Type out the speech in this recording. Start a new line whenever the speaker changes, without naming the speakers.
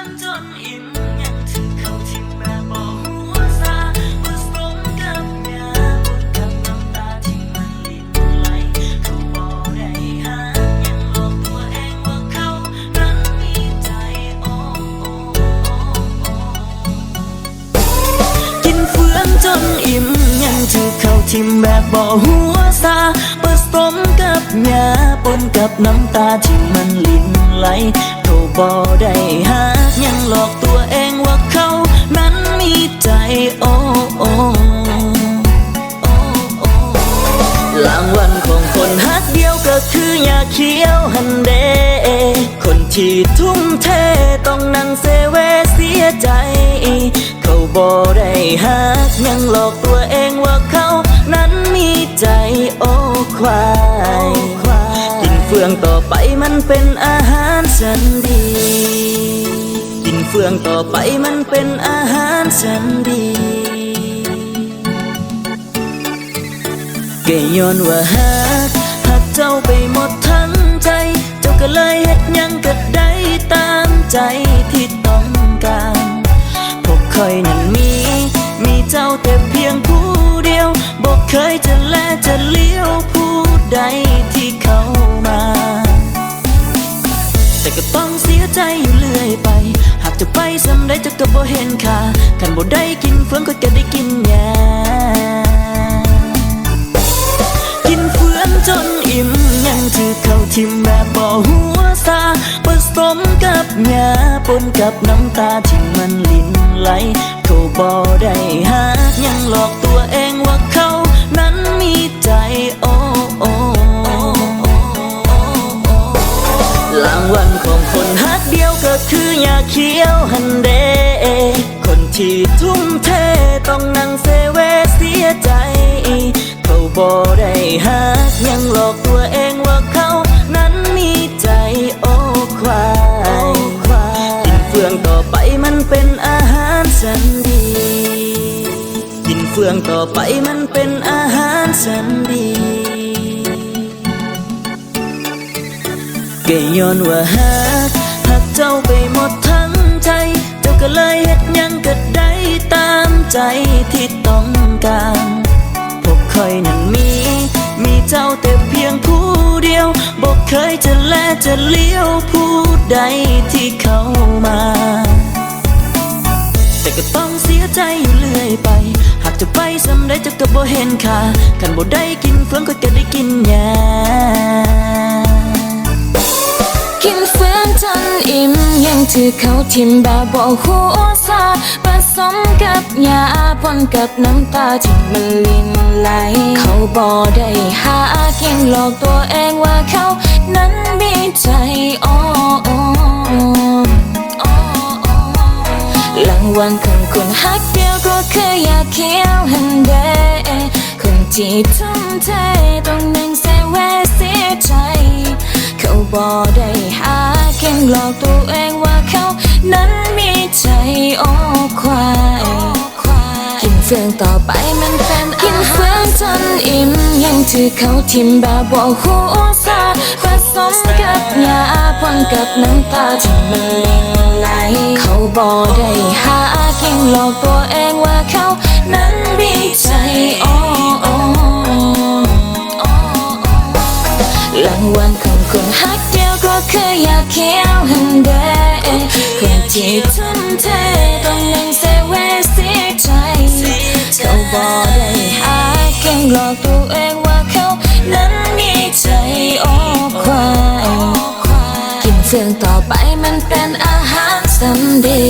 องจนอิ่มยังถึงเขาทิมแบบบอกหัวซาผสมกับยาบดกับน้ำตาที่มันลิ้นไหลเขาบอกได้หายังหลอกตัวเองว่าเขานั้นมีใจโอ้โอ้โอ้โอ้กินเฟืองจนอิ่มยังถือเข้าทิมแบบบ่หัวซาผสมกับยาปนกับน้ำตาที่มันลิ้น ไหลเขาบ่ได้หากยังหลอกตัวเองว่าเขานั้นมีใจโอ้โอ้โอ้โอ้รางวัลของคนฮักเดียวก็คือยาเขียวหันเด คนที่ทุ่มเทต้องนั่งเซเวเสียใจ เขาบ่ได้หักยังหลอกตัวเองว่าเขานั้นมีใจโอ้ควาย เฟืองต่อไปมันเป็นอาหารสันดีกินเฟืองต่อไปมันเป็นอาหารสันดีก็ย้อนว่าหักหักเจ้าไปหมดทั้งใจ เจ้าก็เลยเฮ็ดยังก็ได้ตามใจที่ต้องการพวกคอยนั้น เคยจะแลจะเลี้ยวผู้ใดที่เข้ามา แต่ก็ต้องเสียใจอยู่เรื่อยไป หากจะไปสำได้จะก็บ่เห็นค่าคันบ่ได้กินเฟืองก็จะได้กินแยากินเฟืองจนอิ่มยังถือเข้าทิมแบบบ่หัวซาผสมกับยาปนกับน้ำตาที่มันลิ้นไหลเขาบ่ได้หากยังหลอกตัวเอง อยาเขียวหันเด คนที่ทุ่มเทต้องนั่งเซเวเสียใจ เขาบ่ได้หักยังหลอกตัวเองว่าเขานั้นมีใจโอ้ควายกินเฟืองต่อไปมันเป็นอาหารสันดี กินเฟืองต่อไปมันเป็นอาหารสันดีก็ย้อนว่าหัก ใจที่ต้องการพวกคอยนั้นมี มีเจ้าแต่เพียงผู้เดียวบอกเคยจะแลจะเลี้ยวผู้ใดที่เข้ามา แต่ก็ต้องเสียใจอยู่เรื่อยไป หากจะไปสำได้จะก็บ่เห็นค่าคันบ่ได้กินเฟืองก็จะได้กิน
แย งถือเขาทิมแบบบอกหัวซาผสมกับยาปนกับน้ำตาที่มันลินไหล เขาบอกได้หาเกินหลอกตัวเองว่าเขานั้นมีใจอ้อ้โอ้โอ้รางวัลของคนฮักเดียวก็คืออยากเขียวหันเดคนที่ทุ่มเทต้องนั่งเซเวเสียใจ เขาบอกได้หาแค่หลอกตัวเองายกินเฟืองต่อไปมันเป็นกินเฟืองจนอิ่มยังถือเขาทิมแบบบอกหัวซาผสมกับยาปนกับน้ำตาที่มันลินไหลเขาบอกได้หาแค่งหลอกตัวเองว่าเขานั้นมีใจโอ้โอ้โอ้โอ้รางวัลของคนฮักเดียวก็คืออยากเขียวหันเดคนที่ทุ่มเทต้องยัง หลอกตัวเองว่าเขานั้นมีใจโอ้ควายกินเฟืองต่อไปมันเป็นอาหารสันดี